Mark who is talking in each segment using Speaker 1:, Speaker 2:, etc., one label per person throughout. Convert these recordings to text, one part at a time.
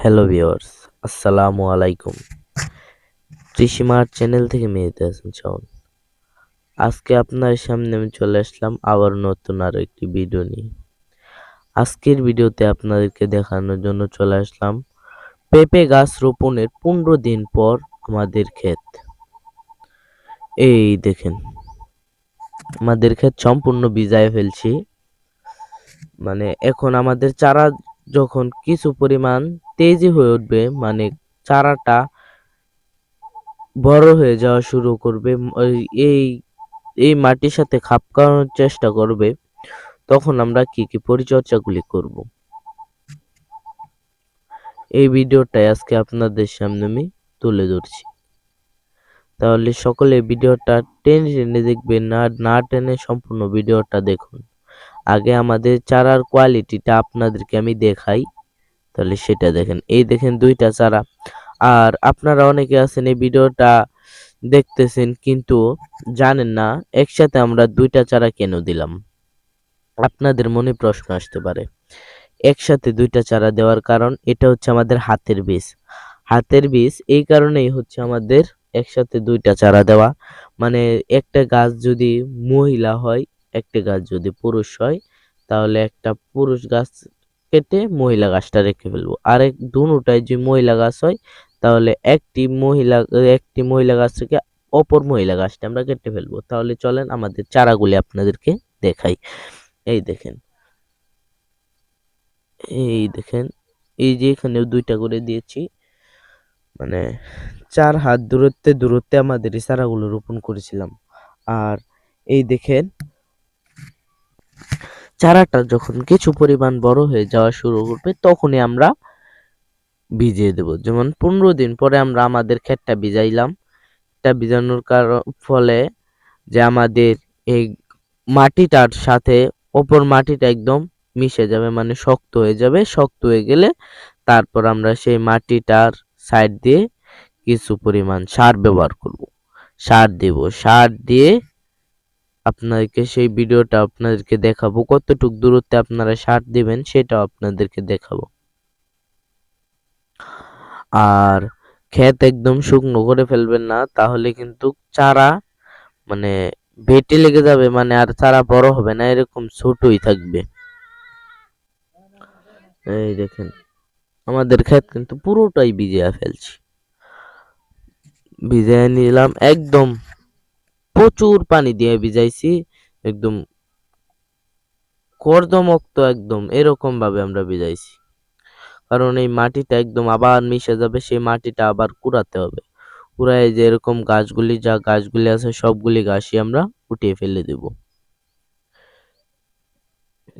Speaker 1: Hello viewers আসসালামু আলাইকুম কৃষিমার channel থেকে মেয়েতে আছেন শাওন আজকে আপনার সামনে আমি চলে আসলাম আবার নতুন আরও একটি ভিডিও নিয়ে আজকের ভিডিওতে আপনাদেরকে দেখানোর জন্য চলে আসলাম পেঁপে গাছ রোপণের পনেরো দিন পর আমাদের ক্ষেত এই দেখেন আমাদের ক্ষেত সম্পূর্ণ ভিজায় ফেলছি মানে এখন আমাদের চারা যখন কিছু পরিমাণ তেজি হয়ে উঠবে মানে চারাটা বড় হয়ে যাওয়া শুরু করবে এই এই মাটির সাথে খাপ খাওয়ানোর চেষ্টা করবে, তখন আমরা কি কি পরিচর্যাগুলি করব। এই ভিডিওটাই আজকে আপনাদের সামনে আমি তুলে ধরছি। তাহলে সকলে ভিডিওটা টেনে টেনে দেখবেন না না টেনে সম্পূর্ণ ভিডিওটা দেখুন। আগে আমাদের চারার কোয়ালিটিটা আপনাদেরকে আমি দেখাই। তাহলে সেটা দেখেন, এই দেখেন দুইটা চারা। আর আপনারা অনেকে আছেন এই ভিডিওটা দেখতেছেন, কিন্তু জানেন না, একসাথে আমরা দুইটা চারা কেন দিলাম? আপনাদের মনে প্রশ্ন আসতে পারে। একসাথে দুইটা চারা দেওয়ার কারণ, এটা হচ্ছে আমাদের হাতের বীজ। হাতের বীজ, এই কারণেই হচ্ছে আমাদের একসাথে দুইটা চারা দেওয়া। মানে একটা গাছ যদি মহিলা হয় একটা গাছ যদি পুরুষ হয়, তাহলে একটা পুরুষ গাছ কেটে মহিলা গাছটা রেখে ফেলব। আর এক দুটাই যদি মহিলা গাছ হয়, তাহলে একটি মহিলা একটি মহিলা গাছ থেকে অপর মহিলা গাছটা আমরা কেটে ফেলব। তাহলে চলেন আমাদের চারাগুলি আপনাদেরকে দেখাই। এই দেখেন। এই দেখেন, এই যে এখানেও দুইটা করে দিয়েছি। মানে চার হাত দূরত্বে দূরত্বে আমাদের এই চারাগুলো রোপণ করেছিলাম। আর এই দেখেন চারাটা যখন কিছু পরিমাণ বড় হয়ে যাওয়া শুরু করবে, তখনই আমরা ভিজিয়ে দেব। যেমন পনেরো দিন পরে আমরা আমাদের ক্ষেতটা ভিজাইলাম। এটা ভিজানোর কারণ ফলে যে আমাদের এই মাটিটার সাথে অপর মাটিটা একদম মিশে যাবে মানে শক্ত হয়ে যাবে। শক্ত হয়ে গেলে তারপর আমরা সেই মাটিটার সাইড দিয়ে কিছু পরিমাণ সার ব্যবহার করব। সার দেব। সার দিয়ে আপনাদেরকে সেই ভিডিওটা আপনাদেরকে দেখাবো। কতটুক দূরত্বে আপনারা সার দিবেন সেটাও আপনাদেরকে দেখাবো। আর ক্ষেত একদম শুকনো করে ফেলবেন না, তাহলে কিন্তু চারা মানে বেটে লেগে যাবে মানে আর চারা বড় হবে না, এরকম ছোটই থাকবে। এই দেখেন, আমাদের ক্ষেত কিন্তু পুরোটাই ভিজিয়ে ফেলছি। ভিজিয়ে নিলাম একদম প্রচুর পানি দিয়ে ভিজাইছি, একদম কর্দমক্ত একদম এরকম ভাবে আমরা ভিজাইছি। কারণ এই মাটিটা একদম আবার মিশে যাবে, সেই মাটিটা আবার কুড়াতে হবে। কুড়ায় যে এরকম গাছগুলি, যা গাছগুলি আছে সবগুলি গাছই আমরা উঠিয়ে ফেলে দেব।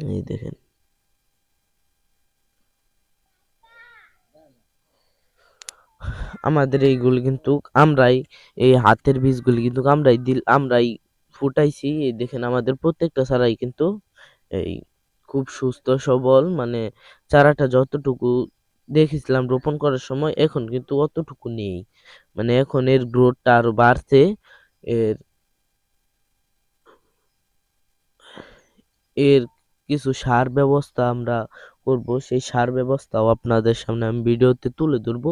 Speaker 1: এই দেখেন। আমাদের এইগুলি কিন্তু আমরাই, এই হাতের বীজগুলি কিন্তু আমরাই দিল, আমরাই ফুটাইছি। দেখেন আমাদের প্রত্যেকটা চারাই কিন্তু এই খুব সুস্থ, সবল মানে চারাটা যতটুকু দেখেছিলাম রোপণ করার সময়, এখন কিন্তু অতটুকু নেই। মানে এখন এর গ্রোথটা আরও বাড়ছে, এর এর কিছু সার ব্যবস্থা আমরা করব, সেই সার ব্যবস্থাও আপনাদের সামনে আমি ভিডিওতে তুলে ধরবো।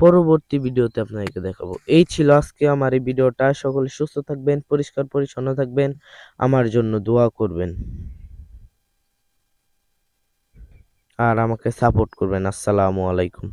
Speaker 1: পরবর্তী ভিডিওতে আপনাদেরকে দেখাবো। এই ছিল আজকে আমার এই ভিডিওটা। সকলে সুস্থ থাকবেন, পরিষ্কার, পরিচ্ছন্ন থাকবেন। আমার জন্য দোয়া করবেন। আর আমাকে সাপোর্ট করবেন। আসসালামু আলাইকুম।